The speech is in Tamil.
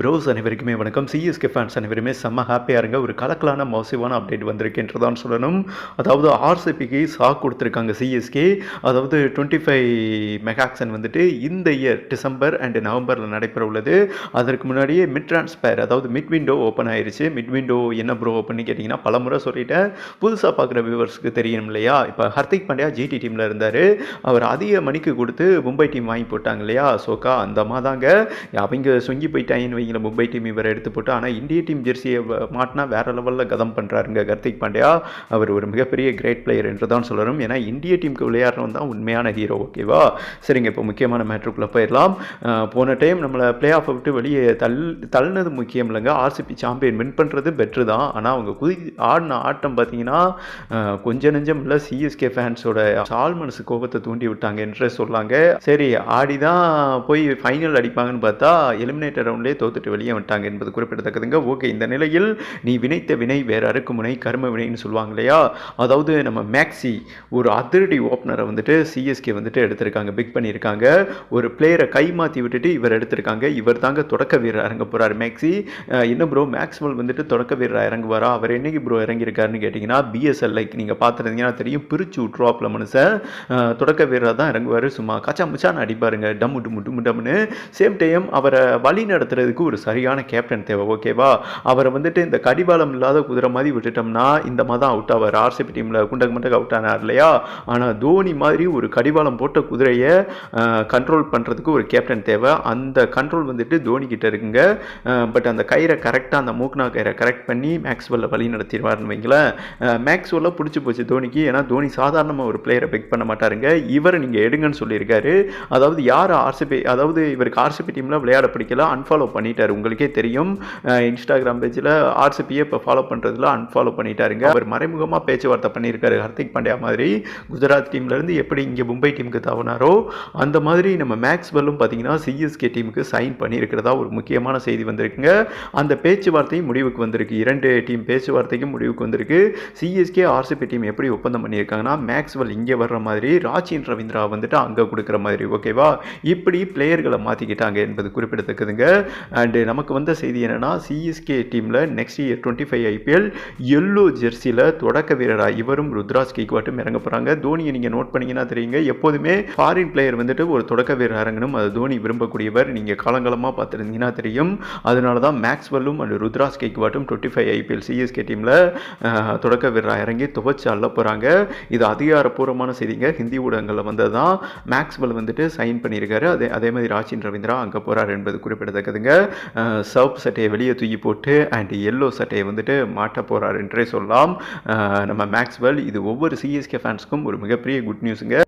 ப்ரோஸ் அனைவருக்குமே வணக்கம். சிஎஸ்கே ஃபேன்ஸ் அனைவருமே செம்ம ஹாப்பியாக இருங்க. ஒரு கலக்கலான மோசிவான அப்டேட் வந்திருக்குன்றதான் சொல்லணும். அதாவது ஆர்சிபிக்கு சாக் கொடுத்துருக்காங்க சிஎஸ்கே அதாவது டுவெண்ட்டி ஃபைவ் மெகாக்சன் வந்துட்டு இந்த இயர் டிசம்பர் அண்ட் நவம்பரில் நடைபெற உள்ளது. அதற்கு முன்னாடியே மிட் ட்ரான்ஸ்பேர் அதாவது மிட் விண்டோ ஓப்பன் ஆயிருச்சு. மிட் விண்டோ என்ன ப்ரோ ஓப்பன் கேட்டிங்கன்னா பல முறை சொல்லிட்டேன். புதுசாக பார்க்குற வியூவர்ஸ்க்கு தெரியும் இல்லையா? இப்போ ஹர்திக் பாண்டியா ஜிடி டீமில் இருந்தார். அவர் அதிக மணிக்கு கொடுத்து மும்பை டீம் வாங்கி போட்டாங்க இல்லையா? சோக்கா அந்த மாதாங்க அவங்க சொங்கி போயிட்டாங்கன்னு அப்படிங்கிற மும்பை டீம் இவரை எடுத்து போட்டு ஆனால் இந்திய டீம் ஜெர்சியை மாட்டினா வேற லெவலில் கதம் பண்ணுறாருங்க கார்த்திக் பாண்டியா. அவர் ஒரு மிகப்பெரிய கிரேட் பிளேயர் என்று தான் சொல்லணும். ஏன்னா இந்திய டீமுக்கு விளையாடுறவன் தான் உண்மையான ஹீரோ ஓகேவா சரிங்க இப்போ முக்கியமான மேட்ருக்குள்ளே போயிடலாம். போன டைம் நம்மளை பிளே ஆஃபை விட்டு வெளியே தள் தள்ளினது முக்கியம் இல்லைங்க. ஆர்சிபி சாம்பியன் வின் பண்ணுறது பெட்ரு தான். ஆனால் அவங்க குதி ஆடின ஆட்டம் பார்த்தீங்கன்னா கொஞ்சம் கொஞ்ச நெஞ்சம் இல்லை சிஎஸ்கே ஃபேன்ஸோட சால் மனசு கோபத்தை தூண்டி விட்டாங்க என்று சொல்லாங்க. சரி ஆடி தான் போய் ஃபைனல் அடிப்பாங்கன்னு பார்த்தா எலிமினேட்டர் ரவுண்ட்லேயே கொடுத்துட்டு வெளியே வந்துட்டாங்க என்பது குறிப்பிடத்தக்கதுங்க. ஓகே இந்த நிலையில் நீ வினைத்த வினை வேற அறுக்குமுனை கர்ம வினைன்னு சொல்லுவாங்க இல்லையா? அதாவது நம்ம மேக்ஸி ஒரு அதிரடி ஓப்பனரை வந்துட்டு சிஎஸ்கே வந்துட்டு எடுத்திருக்காங்க பிக் பண்ணியிருக்காங்க. ஒரு பிளேயரை கை மாற்றி விட்டுட்டு இவர் எடுத்திருக்காங்க. இவர் தாங்க தொடக்க வீரர் இறங்க போகிறார் மேக்ஸி என்ன ப்ரோ மேக்ஸ்வெல் வந்துட்டு தொடக்க வீரர் இறங்குவாரா? அவர் என்னைக்கு ப்ரோ இறங்கியிருக்காருன்னு கேட்டிங்கன்னா பிஎஸ்எல் லைக் நீங்கள் பார்த்துருந்தீங்கன்னா தெரியும். பிரிச்சு விட்ருவாப்பில் மனுஷன். தொடக்க வீரராக தான் இறங்குவார். சும்மா கச்சா முச்சான்னு அடிப்பாருங்க. டம்மு டும்மு டும்மு டம்முன்னு. சேம் டைம் அவரை வழி நடத்துறதுக்கு ஒரு சரியான கேப்டன் தேவை ஓகேவா அவரை வந்துட்டு இந்த கடிவாளம் இல்லாத குதிரை மாதிரி விட்டுட்டோம்னா இந்த மாதிரி தான் அவுட் ஆவார். ஆர்சிபி டீமில் குண்டக்கு மண்டக்கு அவுட் ஆனார் இல்லையா? ஆனால் தோனி மாதிரி ஒரு கடிவாளம் போட்ட குதிரையை கண்ட்ரோல் பண்ணுறதுக்கு ஒரு கேப்டன் தேவை. அந்த கண்ட்ரோல் வந்துட்டு தோனி கிட்ட இருக்குங்க. பட் அந்த கயிறை கரெக்டாக அந்த மூக்னா கயிறை கரெக்ட் பண்ணி மேக்ஸ்வெல்லில் வழி நடத்திடுவார்னு வைங்களேன். மேக்ஸ்வெல்ல பிடிச்சி போச்சு தோனிக்கு. ஏன்னா தோனி சாதாரணமாக ஒரு பிளேயரை பிக் பண்ண மாட்டாருங்க. இவரை நீங்கள் எடுங்கன்னு சொல்லியிருக்காரு. அதாவது யார் ஆர்சிபி அதாவது இவருக்கு ஆர்சிபி டீமில் விளையாட பிடிக்கல அன்ஃபாலோ பண்ணி பண்ணிட்டார். உங்களுக்கே தெரியும். இன்ஸ்டாகிராம் பேஜில் ஆர்சிபியை இப்போ ஃபாலோ பண்ணுறதுல அன்ஃபாலோ பண்ணிட்டாருங்க. அவர் மறைமுகமாக பேச்சுவார்த்தை பண்ணியிருக்காரு. ஹர்திக் பாண்டியா மாதிரி குஜராத் டீம்லேருந்து எப்படி இங்கே மும்பை டீமுக்கு தவனாரோ அந்த மாதிரி நம்ம மேக்ஸ்வெல்லும் பார்த்தீங்கன்னா சிஎஸ்கே டீமுக்கு சைன் பண்ணியிருக்கிறதா ஒரு முக்கியமான செய்தி வந்திருக்குங்க. அந்த பேச்சுவார்த்தையும் முடிவுக்கு வந்திருக்கு. இரண்டு டீம் பேச்சுவார்த்தைக்கும் முடிவுக்கு வந்திருக்கு. சிஎஸ்கே ஆர்சிபி டீம் எப்படி ஒப்பந்தம் பண்ணியிருக்காங்கன்னா மேக்ஸ்வெல் இங்கே வர்ற மாதிரி ராச்சின் ரவீந்திரா வந்துட்டு அங்கே கொடுக்குற மாதிரி ஓகேவா இப்படி பிளேயர்களை மாற்றிக்கிட்டாங்க என்பது குறிப்பிடத்தக்கதுங்க. அண்டு நமக்கு வந்த செய்தி என்னென்னா சிஎஸ்கே டீமில் next year twenty five IPL yellow ஜெர்சியில் தொடக்க வீரராக இவரும் ருத்ராஜ் கேக்வாட்டும் இறங்க போகிறாங்க தோனியை நீங்கள் நோட் பண்ணிங்கன்னா தெரியுங்க. எப்போதுமே ஃபாரின் பிளேயர் வந்துட்டு ஒரு தொடக்க வீரர் இறங்கணும். அது தோனி விரும்பக்கூடியவர். நீங்கள் காலங்காலமாக பார்த்துருந்தீங்கன்னா தெரியும். அதனால தான் மேக்ஸ்வெல்லும் அண்ட் ருத்ராஜ் கேக்வாட்டும் டுவெண்ட்டி ஃபைவ் ஐபிஎல் சிஎஸ்கே டீமில் தொடக்க வீரராக இறங்கி துவச்சு அள்ள போகிறாங்க இது அதிகாரப்பூர்வமான செய்திங்க. ஹிந்தி ஊடகங்களில் வந்தது தான் மேக்ஸ்வெல் வந்துட்டு சைன் பண்ணியிருக்காரு. அதே அதே மாதிரி ராஜின் ரவீந்திரா அங்கே போகிறார் என்பது குறிப்பிடத்தக்கதுங்க. சவுப் சட்டையை வெளியே தூக்கி போட்டு அண்ட் எல்லோ சட்டையை வந்துட்டு மாட்ட போகிறார் என்றே சொல்லலாம். நம்ம மேக்ஸ்வெல் இது ஒவ்வொரு சிஎஸ்கே ஃபேன்ஸ்க்கும் ஒரு மிகப்பெரிய குட் நியூஸுங்க